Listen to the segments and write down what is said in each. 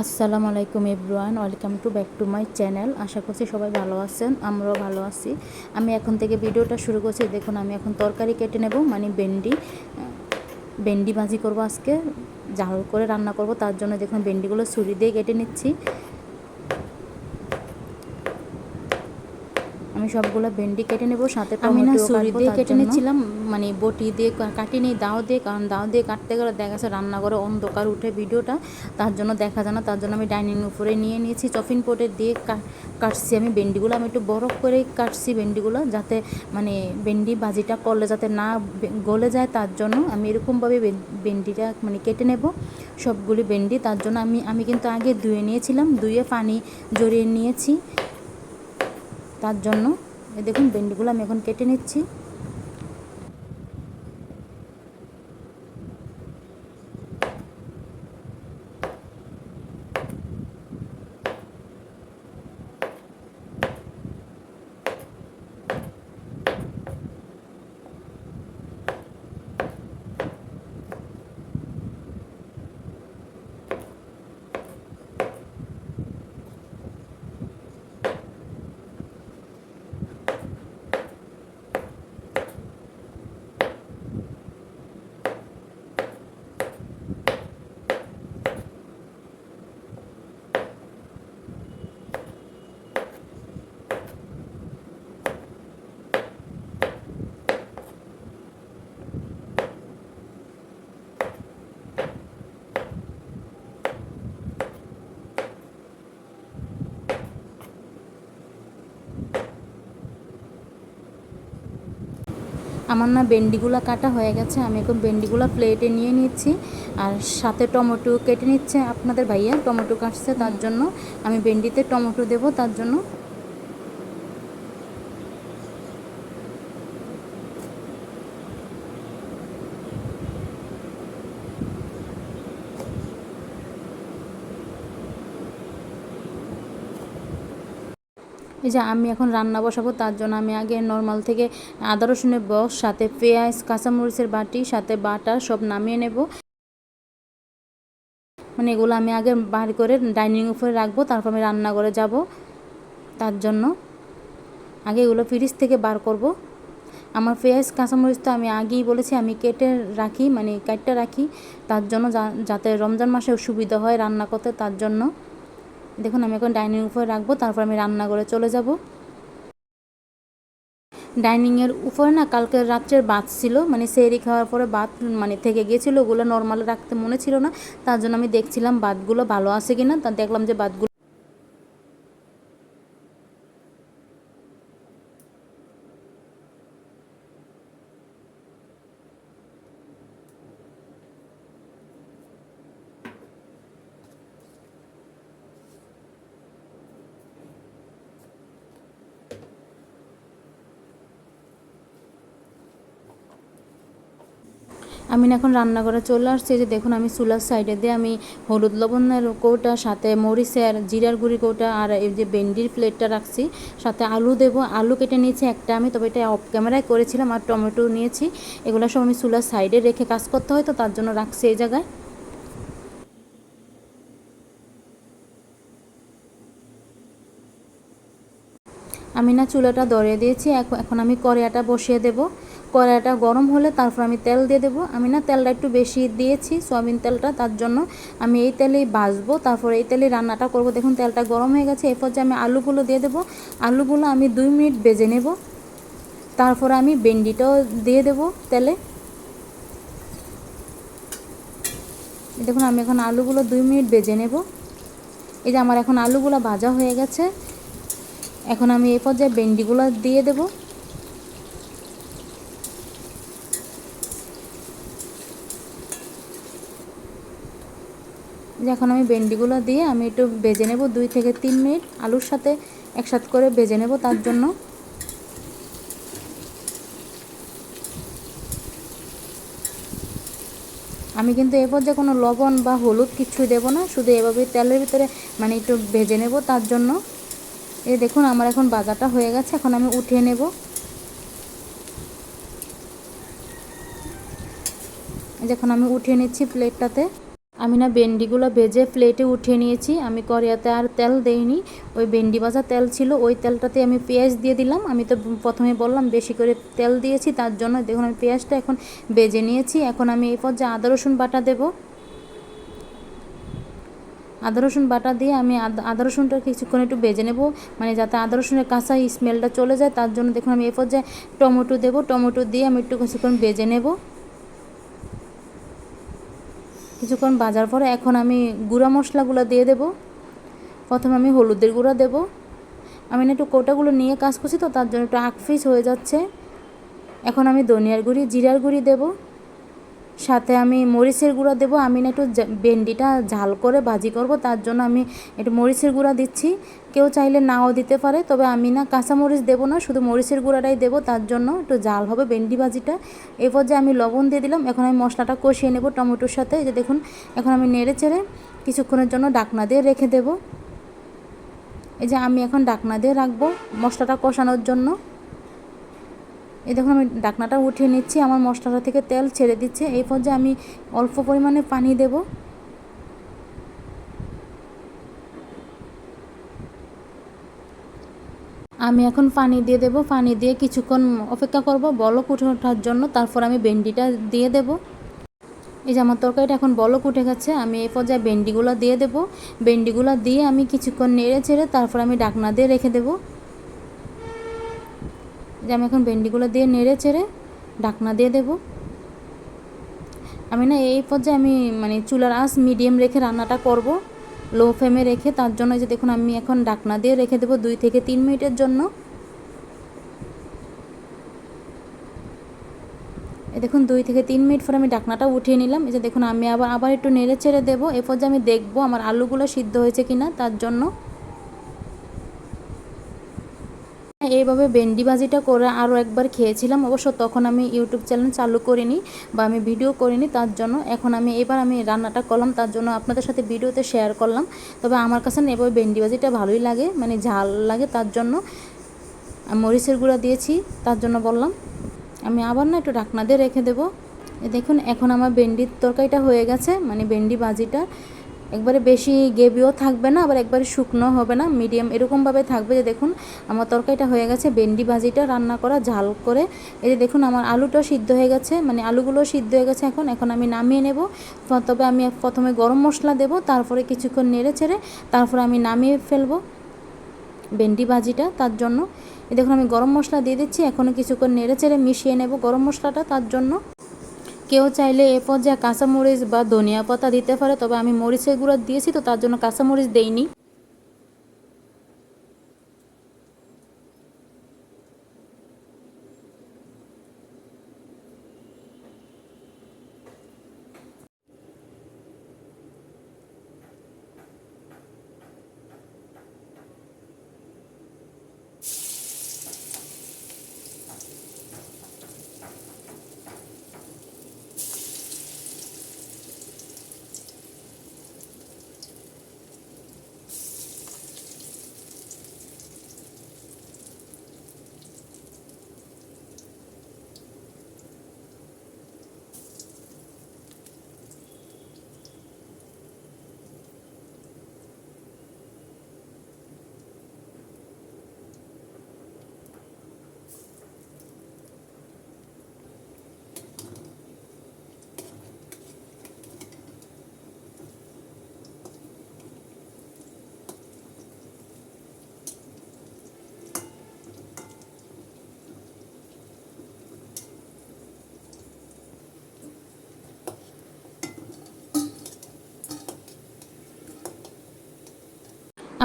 আসসালামু আলাইকুম everyone, welcome to back to my channel. আশা করছি সবাই ভালো আছেন, আমরাও ভালো আছি। আমি এখন থেকে ভিডিওটা শুরু করছি। দেখুন, আমি এখন তরকারি কেটে নেব মানে ভেন্ডি ভেন্ডি ভাজি করব আজকে, ঝাল করে রান্না করব। তার জন্য দেখুন, ভেন্ডিগুলো ছুরি দিয়ে কেটে নিচ্ছি। আমি সবগুলো ভেন্ডি কেটে নেব সাথে আমি না ছুরি দিয়ে কেটে নিচ্ছিলাম মানে বটি দিয়ে কাটি নেই দাও দিয়ে কারণ দাও দিয়ে কাটতে গেলে দেখা যাচ্ছে রান্নাঘরে অন্ধকার উঠে ভিডিওটা তার জন্য দেখা যায় না তার জন্য আমি ডাইনিং উপরে নিয়ে নিয়েছি চফিন পোটে দিয়ে কাটছি আমি ভেন্ডিগুলো আমি একটু বরফ করে কাটছি ভেন্ডিগুলো যাতে মানে ভেন্ডি ভাজিটা করলে যাতে না গলে যায় তার জন্য আমি এরকমভাবে ভেন্ডিটা মানে কেটে নেব সবগুলি ভেন্ডি তার জন্য আমি আমি কিন্তু আগে ধুয়ে নিয়েছিলাম ধুয়ে পানি জড়িয়ে নিয়েছি তার জন্য। দেখুন ভেন্ডিগুলো আমি এখন কেটে নিচ্ছি। আমার না ভেন্ডিগুলো কাটা হয়ে গেছে আমি এখন ভেন্ডিগুলো প্লেটে নিয়ে নিচ্ছি। আর সাথে টমেটো কেটে নিচ্ছে আপনাদের ভাইয়া টমেটো কাটছে তার জন্য। আমি ভেন্ডিতে টমেটো দেব তার জন্য। এই যে আমি এখন রান্না বসাবো, তার জন্য আমি আগে নর্মাল থেকে আদা, রসুনের বক্স, সাথে পেঁয়াজ, কাঁচামরিচের বাটি, সাথে বাটা সব নামিয়ে নেব। মানে এগুলো আমি আগে বার করে ডাইনিং উপরে রাখব, তারপর আমি রান্না করে যাব। তার জন্য আগে এগুলো ফ্রিজ থেকে বার করব। আমার পেঁয়াজ, কাঁচামরিচ তো আমি আগেই বলেছি, আমি কেটে রাখি মানে কাটটা রাখি। তার জন্য যাতে রমজান মাসে সুবিধা হয় রান্না করতে, তার জন্য। দেখুন, আমি এখন ডাইনিং উপরে রাখব, তারপর আমি রান্না করে চলে যাব। ডাইনিংয়ের উপরে না, কালকে রাত্রের বাত ছিল মানে সেরি খাওয়ার পরে বাত মানে থেকে গিয়েছিল, ওগুলো নর্মাল রাখতে মনে ছিল না, তার জন্য আমি দেখছিলাম বাতগুলো ভালো আছে কিনা, তা দেখলাম যে বাতগুলো আমি এখন রান্না রান্নাঘরে চলে আসছি যে দেখুন আমি চুলার সাইডে দিয়ে আমি হলুদ লবণের কৌটা, সাথে মরিচের জিরার গুঁড়ি কৌটা আর এই যে ভেন্ডির প্লেটটা রাখছি। সাথে আলু দেবো, আলু কেটে নিয়েছি একটা আমি, তবে এটা অফ ক্যামেরায় করেছিলাম আর টমেটো নিয়েছি। এগুলো সব আমি চুলার সাইডে রেখে কাজ করতে হয়, তো তার জন্য রাখছি এই জায়গায়। আমি না চুলাটা ধরিয়ে দিয়েছি, এখন আমি কড়াইটা বসিয়ে দেবো। কড়াইটা গরম হলে তারপর আমি তেল দিয়ে দেবো। আমি না তেলটা একটু বেশি দিয়েছি, সয়াবিন তেলটা, তার জন্য আমি এই তেলেই বাসবো তারপর এই তেলেই রান্নাটা করব। দেখুন, তেলটা গরম হয়ে গেছে। এরপর যে আমি আলুগুলো দিয়ে দেবো, আলুগুলো আমি দুই মিনিট বেজে নেব। তারপর আমি ভেন্ডিটাও দিয়ে দেব তেলে। দেখুন, আমি এখন আলুগুলো দুই মিনিট বেজে নেব। এই যে আমার এখন আলুগুলো ভাজা হয়ে গেছে। এখন আমি এই পর্যায়ে ভেন্ডিগুলো দিয়ে দেবো। এখন আমি ভেন্ডিগুলো দিয়ে আমি একটু বেজে নেব দুই থেকে তিন মিনিট, আলুর সাথে একসাথ করে বেজে নেব তার জন্য। আমি কিন্তু এ পর্যায়ে কোনো লবণ বা হলুদ কিছুই দেবো না, শুধু এভাবে তেলের ভিতরে মানে একটু ভেজে নেব তার জন্য। এই দেখুন, আমার এখন বাজারটা হয়ে গেছে, এখন আমি উঠিয়ে নেব। যখন আমি উঠিয়ে নিচ্ছি প্লেটটাতে আমি না ভেন্ডিগুলো ভেজে প্লেটে উঠিয়ে নিয়েছি। আমি করিয়াতে আর তেল দেইনি। ওই ভেন্ডি ভাজা তেল ছিল, ওই তেলটাতে আমি পেঁয়াজ দিয়ে দিলাম। আমি তো প্রথমে বললাম বেশি করে তেল দিয়েছি, তার জন্য দেখুন আমি পেঁয়াজটা এখন বেজে নিয়েছি। এখন আমি এই পর্যায়ে আদা, রসুন বাটা দেবো। আদা, রসুন বাটা দিয়ে আমি আদা রসুনটা কিছুক্ষণ একটু বেজে নেব। মানে যাতে আদা, রসুনের কাঁচা স্মেলটা চলে যায়, তার জন্য দেখুন আমি এ পর্যায়ে টমেটো দেবো। টমেটো দিয়ে আমি একটু কিছুক্ষণ বেজে নেব। কিছুক্ষণ বাজার পরে এখন আমি গুঁড়া মশলাগুলো দিয়ে দেব। প্রথমে আমি হলুদের গুঁড়া দেব। আমি না একটু কোটাগুলো নিয়ে কাজ করছি তো, তার জন্য একটু আকফিস হয়ে যাচ্ছে। এখন আমি ধনিয়ার গুঁড়ি, জিরার গুঁড়ি দেবো। সাথে আমি মরিচের গুঁড়া দেবো। আমি না একটু ভেন্ডিটা ঝাল করে ভাজি করব, তার জন্য আমি একটু মরিচের গুঁড়া দিচ্ছি। কেউ চাইলে নাও দিতে পারে, তবে আমি না কাঁচামরিচ দেবো না, শুধু মরিচের গুঁড়াটাই দেবো, তার জন্য একটু জাল হবে ভেন্ডি ভাজিটা। এরপর যে আমি লবণ দিয়ে দিলাম, এখন আমি মশলাটা কষিয়ে নেব টমেটোর সাথে। যে দেখুন, এখন আমি নেড়ে চেড়ে কিছুক্ষণের জন্য ডাকনা দিয়ে রেখে দেব। এই যে আমি এখন ডাকনা দিয়ে রাখব মশলাটা কষানোর জন্য। এই দেখুন, আমি ডাকনাটা উঠিয়ে নিচ্ছি। আমার মশলাটা থেকে তেল ছেড়ে দিচ্ছে। এই পর্যায়ে আমি অল্প পরিমাণে পানি দেব। আমি এখন পানি দিয়ে দেব। পানি দিয়ে কিছুক্ষণ অপেক্ষা করব। বলক উঠে ওঠার জন্য। তারপর আমি ভেন্ডিটা দিয়ে দেব। এই যে আমার তরকারিটা এখন বলক উঠে গেছে। আমি এই পর্যায়ে ভেন্ডিগুলো দিয়ে দেব। ভেন্ডিগুলো দিয়ে আমি কিছুক্ষণ নেড়ে ছেড়ে তারপর আমি ডাকনা দিয়ে রেখে দেবো। যে আমি এখন ভেন্ডিগুলো দিয়ে নেড়ে চেড়ে ঢাকনা দিয়ে দেব। আমি না এই পর্যায়ে আমি মানে চুলার আঁচ মিডিয়াম রেখে রান্নাটা করব। লো ফ্লেমে রেখে তার জন্য যে দেখুন আমি এখন ঢাকনা দিয়ে রেখে দেবো দুই থেকে তিন মিনিটের জন্য। এই দেখুন দুই থেকে তিন মিনিট পর আমি ডাকনাটা উঠিয়ে নিলাম। এই যে দেখুন আমি আবার আবার একটু নেড়ে ছেড়ে দেবো। এরপর যে আমি দেখব আমার আলুগুলো সিদ্ধ হয়েছে কিনা তার জন্য। এইভাবে ভেন্ডি ভাজিটা করে আরও একবার খেয়েছিলাম। অবশ্য তখন আমি ইউটিউব চ্যানেল চালু করিনি বা আমি ভিডিও করিনি, তার জন্য এখন আমি এবার আমি রান্নাটা করলাম, তার জন্য আপনাদের সাথে ভিডিওতে শেয়ার করলাম। তবে আমার কাছে এভাবে ভেন্ডি ভাজিটা ভালোই লাগে মানে ঝাল লাগে, তার জন্য মরিচের গুঁড়া দিয়েছি, তার জন্য বললাম। আমি আবার না একটু ঢাকনা দিয়ে রেখে দেবো। দেখুন, এখন আমার ভেন্ডির তরকারিটা হয়ে গেছে মানে ভেন্ডি ভাজিটা। একবারে বেশি গেবিও থাকবে না, আবার একবারে শুকনো হবে না মিডিয়াম এরকমভাবে থাকবে যে দেখুন আমার তরকারিটা হয়ে গেছে, ভেন্ডি ভাজিটা রান্না করা, ঝাল করে। এই যে দেখুন আমার আলুটাও সিদ্ধ হয়ে গেছে মানে আলুগুলো সিদ্ধ হয়ে গেছে এখন এখন আমি নামিয়ে নেব। তবে আমি প্রথমে গরম মশলা দেব, তারপরে কিছুক্ষণ নেড়ে ছেড়ে তারপরে আমি নামিয়ে ফেলব ভেন্ডি ভাজিটা তার জন্য। দেখুন আমি গরম মশলা দিয়ে দিচ্ছি, এখনও কিছুক্ষণ নেড়ে চেড়ে মিশিয়ে নেব গরম মশলাটা তার জন্য। কেউ চাইলে এ পর্যায়ে কাঁচামরিচ বা ধনিয়া পাতা দিতে পারে, তবে আমি মরিচের গুঁড়ো দিয়েছি তো তার জন্য কাঁচামরিচ দেইনি।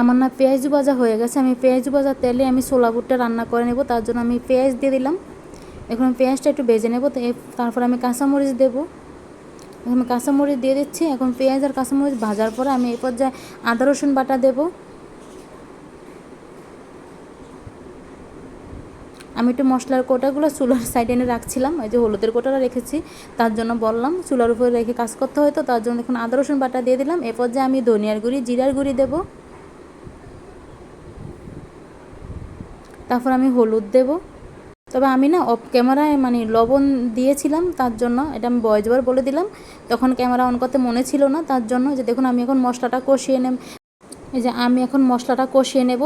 আমার না পেঁয়াজ ভাজা হয়ে গেছে, আমি পেঁয়াজ ভাজা তেলে আমি ছোলা বুটটা রান্না করে নেব, তার জন্য আমি পেঁয়াজ দিয়ে দিলাম। এখন পেঁয়াজটা একটু ভেজে নেব তারপর আমি কাঁচামরিচ দেবো। এখন আমি কাঁচামরিচ দিয়ে দিচ্ছি, এখন পেঁয়াজ আর কাঁচামরিচ ভাজার পরে আমি এই পর্যায়ে আদা, রসুন বাটা দেবো। আমি একটু মশলার কোটাগুলো চুলার সাইডে এনে রাখছিলাম ওই যে হলুদের কোটাটা রেখেছি, তার জন্য বললাম চুলার উপরে রেখে কাজ করতে হয়তো তার জন্য এখন আদা, রসুন বাটা দিয়ে দিলাম। এরপর যে আমি ধনিয়ার গুঁড়ি, জিরার গুঁড়ি দেবো। তারপর আমি হলুদ দেবো। তবে আমি না অফ ক্যামেরায় মানে লবণ দিয়েছিলাম, তার জন্য এটা আমি বয়স ওভার বলে দিলাম। তখন ক্যামেরা অন করতে মনে ছিল না, তার জন্য যে দেখুন আমি এখন মশলাটা কষিয়ে নেব। এই যে আমি এখন মশলাটা কষিয়ে নেব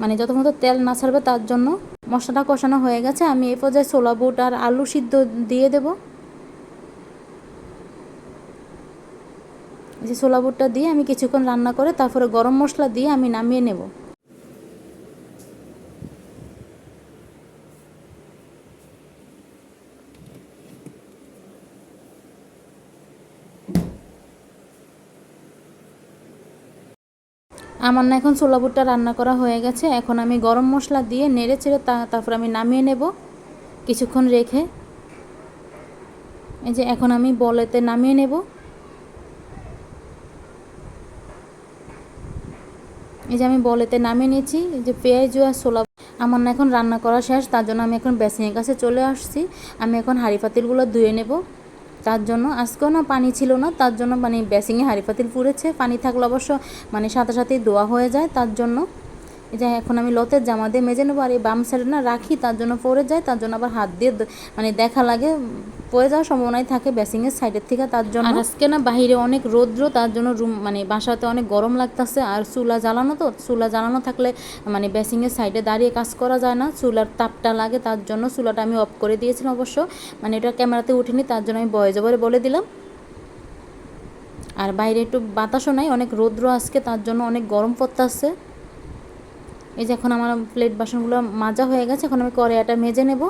মানে যতক্ষণ তো তেল না ছাড়বে তার জন্য। মশলাটা কষানো হয়ে গেছে, আমি এই পর্যায়ে ছোলা বুট আর আলু সিদ্ধ দিয়ে দেব। যে ছোলা বুটটা দিয়ে আমি কিছুক্ষণ রান্না করে তারপরে গরম মশলা দিয়ে আমি নামিয়ে নেব। আমার না এখন ছোলা বুটটা রান্না করা হয়ে গেছে। এখন আমি গরম মশলা দিয়ে নেড়ে চেড়ে তারপর আমি নামিয়ে নেব কিছুক্ষণ রেখে। এই যে এখন আমি বলেতে নামিয়ে নেব। এই যে আমি বলেতে নামিয়ে নিয়েছি, এই যে পেঁয়াজ আর ছোলা আমার না এখন রান্না করা শেষ, তার জন্য আমি এখন বেসিনের কাছে চলে আসছি। আমি এখন হাঁড়ি পাতিলগুলো ধুয়ে নেব। তার জন্য আজকেও না পানি ছিল না, তার জন্য মানে বেসিংয়ে হাঁড়ি পাতিল পুড়েছে। পানি থাকলে অবশ্য মানে সাথে সাথেই দোয়া হয়ে যায়, তার জন্য যে এখন আমি লতের জামা দিয়ে মেজে নেব আর এই বাম সাইডে না রাখি, তার জন্য পরে যায় তার জন্য আবার হাত দিয়ে মানে দেখা লাগে পড়ে যাওয়ার সম্ভাবনাই থাকে বেসিংয়ের সাইডের থেকে, তার জন্য। আজকে না বাইরে অনেক রৌদ্র, তার জন্য রুম মানে বাসাতে অনেক গরম লাগতেছে, আর চুলা জ্বালানো তো, চুলা জ্বালানো থাকলে মানে বেসিংয়ের সাইডে দাঁড়িয়ে কাজ করা যায় না, চুলার তাপটা লাগে, তার জন্য চুলাটা আমি অফ করে দিয়েছিলাম অবশ্য মানে এটা ক্যামেরাতে উঠিনি, তার জন্য আমি বয়ে জবরে বলে দিলাম। আর বাইরে একটু বাতাসও নাই, অনেক রৌদ্র আজকে, তার জন্য অনেক গরম পড়তেছে। এই যে এখন আমার প্লেট বাসনগুলো মাজা হয়ে গেছে এখন আমি কড়াইটা মেজে নেব।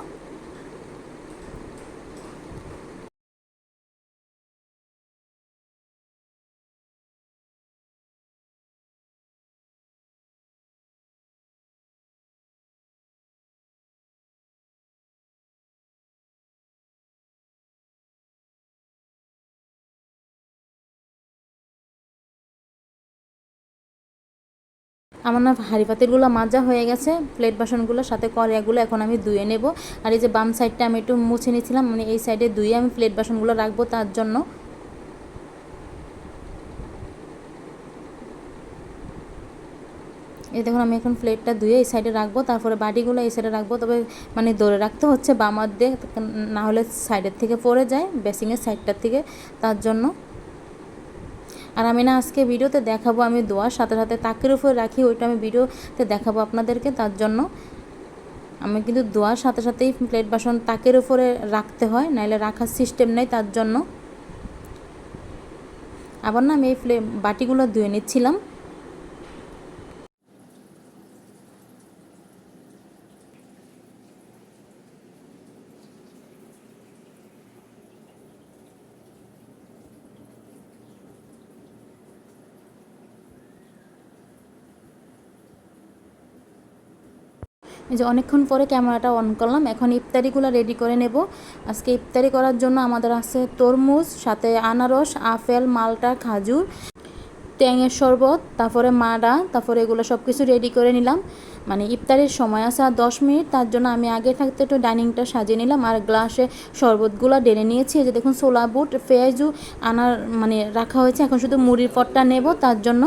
আমার না হাঁড়ি পাতিলগুলো মাজা হয়ে গেছে প্লেট বাসনগুলো, সাথে কড়াইগুলো এখন আমি ধুয়ে নেব। আর এই যে বাম সাইডটা আমি একটু মুছে নিয়েছিলাম মানে এই সাইডে ধুয়ে আমি প্লেট বাসনগুলো রাখব তার জন্য। এই দেখুন, আমি এখন প্লেটটা ধুয়ে এই সাইডে রাখব, তারপরে বাটিগুলো এই সাইডে রাখব। তবে মানে ধরে রাখতে হচ্ছে বামার দিয়ে, না হলে সাইডের থেকে পড়ে যায় বেসিংয়ের সাইডটার থেকে, তার জন্য। আর আমি না আজকে ভিডিওতে দেখাবো, আমি দোয়ার সাথে সাথে তাকের উপরে রাখি, ওইটা আমি ভিডিওতে দেখাবো আপনাদেরকে, তার জন্য। আমি কিন্তু দোয়ার সাথে সাথেই প্লেট বাসন তাকের উপরে রাখতে হয়, নাইলে রাখার সিস্টেম নেই তার জন্য। আবার না আমি এই বাটিগুলো ধুয়ে নিচ্ছিলাম। এই যে অনেকক্ষণ পরে ক্যামেরাটা অন করলাম। এখন ইফতারিগুলো রেডি করে নেব। আজকে ইফতারি করার জন্য আমাদের আছে তরমুজ, সাথে আনারস, আপেল, মালটা, খাজুর, ট্যাঙের শরবত, তারপরে মাডা, তারপরে এগুলো সব কিছু রেডি করে নিলাম। মানে ইফতারির সময় আর দশ মিনিট, তার জন্য আমি আগে থাকতে একটু ডাইনিংটা সাজিয়ে নিলাম আর গ্লাসে শরবতগুলো ডেনে নিয়েছি। এই যে দেখুন সোলা বুট, পেঁয়াজু, আনার মানে রাখা হয়েছে। এখন শুধু মুড়ির পটটা নেব, তার জন্য